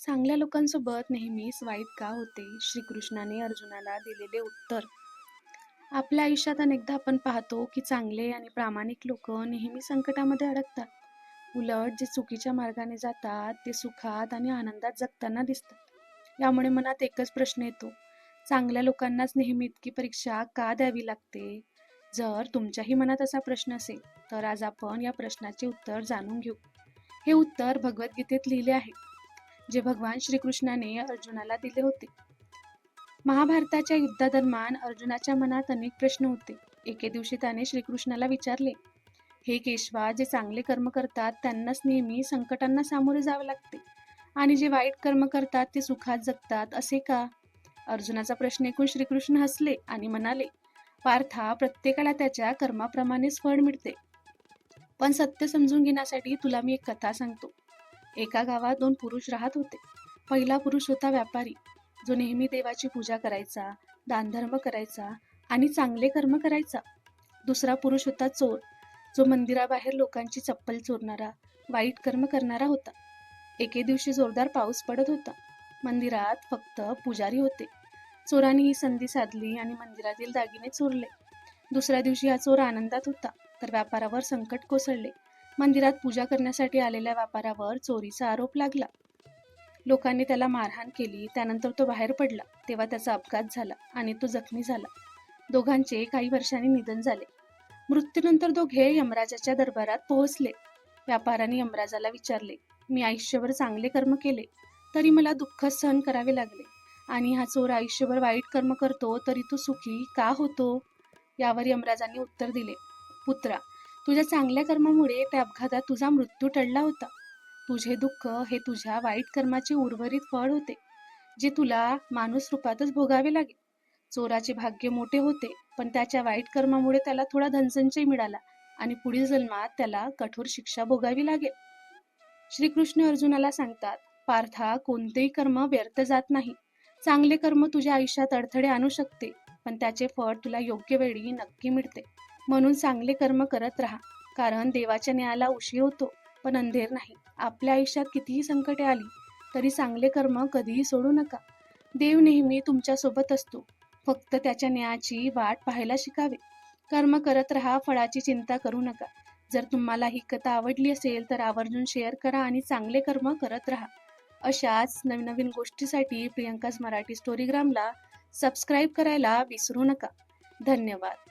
चांगल्या लोकांसोबत नेहमीच वाईट का होते? श्रीकृष्णाने अर्जुनाला दिलेले उत्तर. आपल्या आयुष्यात अनेकदा आपण पाहतो की चांगले आणि प्रामाणिक लोक नेहमी संकटामध्ये अडकतात. उलट जे चुकीच्या मार्गाने जातात ते सुखात आणि आनंदात जगताना दिसतात. यामुळे मनात एकच प्रश्न येतो. चांगल्या लोकांनाच नेहमी इतकी परीक्षा का द्यावी लागते? जर तुमच्याही मनात असा प्रश्न असेल तर आज आपण या प्रश्नाचे उत्तर जाणून घेऊ. हे उत्तर भगवद्गीतेत लिहिले आहे. जे भगवान श्रीकृष्णाने अर्जुनाला दिले होते. महाभारताच्या युद्धादरम्यान अर्जुनाच्या मनात अनेक प्रश्न होते. एके दिवशी त्याने श्रीकृष्णाला विचारले हे केशवा जे चांगले कर्म करतात त्यांनाच नेहमी संकटांना सामोरे जावे लागते. आणि जे वाईट कर्म करतात ते सुखात जगतात असे का? अर्जुनाचा प्रश्न ऐकून श्रीकृष्ण हसले आणि म्हणाले पार्था प्रत्येकाला त्याच्या कर्माप्रमाणेच फळ मिळते. पण सत्य समजून घेण्यासाठी तुला मी एक कथा सांगतो. एका गावात दोन पुरुष राहत होते. पहिला पुरुष होता व्यापारी. जो नेहमी देवाची पूजा करायचा दानधर्म करायचा आणि चांगले कर्म करायचा. दुसरा पुरुष होता चोर. जो मंदिराबाहेर लोकांची चप्पल चोरणारा वाईट कर्म करणारा होता. एके दिवशी जोरदार पाऊस पडत होता. मंदिरात फक्त पुजारी होते. चोरांनी ही संधी साधली आणि मंदिरातील दागिने चोरले. दुसऱ्या दिवशी हा चोर आनंदात होता. तर व्यापारावर संकट कोसळले. मंदिरात पूजा करण्यासाठी आलेल्या व्यापारावर चोरीचा आरोप लागला. लोकांनी त्याला मारहाण केली त्यानंतर तो बाहेर पडला तेव्हा त्याचा अपघात झाला आणि तो जखमी झाला. दोघांचे काही वर्षांनी निधन झाले. मृत्यूनंतर दोघे यमराजाच्या दरबारात पोहोचले. व्यापाराने यमराजाला विचारले मी आयुष्यभर चांगले कर्म केले तरी मला दुःख सहन करावे लागले. आणि हा चोर आयुष्यभर वाईट कर्म करतो तरी तो सुखी का होतो? यावर यमराजांनी उत्तर दिले पुत्रा तुझ्या चांगल्या कर्मामुळे त्या अपघातात तुझा मृत्यू टळला होता. तुझे दुःख हे तुझ्या वाईट कर्माचे उर्वरित फळ होते जे तुला माणूस रूपातच भोगावे लागेल. चोराचे भाग्य मोठे होते पण त्याच्या वाईट कर्मामुळे त्याला थोडा धनसंचय मिळाला आणि पुढील जन्मात त्याला कठोर शिक्षा भोगावी लागेल. श्रीकृष्ण अर्जुनाला सांगतात पार्था कोणतेही कर्म व्यर्थ जात नाही. चांगले कर्म तुझ्या आयुष्यात अडथळे आणू शकते पण त्याचे फळ तुला योग्य वेळी नक्की मिळते. म्हणून चांगले कर्म करत राहा. कारण देवाच्या न्यायाला उशीर होतो पण अंधेर नाही. आपल्या आयुष्यात कितीही संकटे आली तरी चांगले कर्म कधीही सोडू नका. देव नेहमी तुमच्यासोबत असतो. फक्त त्याच्या न्यायाची वाट पाहायला शिकावे. कर्म करत राहा फळाची चिंता करू नका. जर तुम्हाला ही कथा आवडली असेल तर आवर्जून शेअर करा आणि चांगले कर्म करत राहा. अशाच नवीन नवीन गोष्टीसाठी प्रियंकाच मराठी स्टोरीग्रामला सबस्क्राईब करायला विसरू नका. धन्यवाद.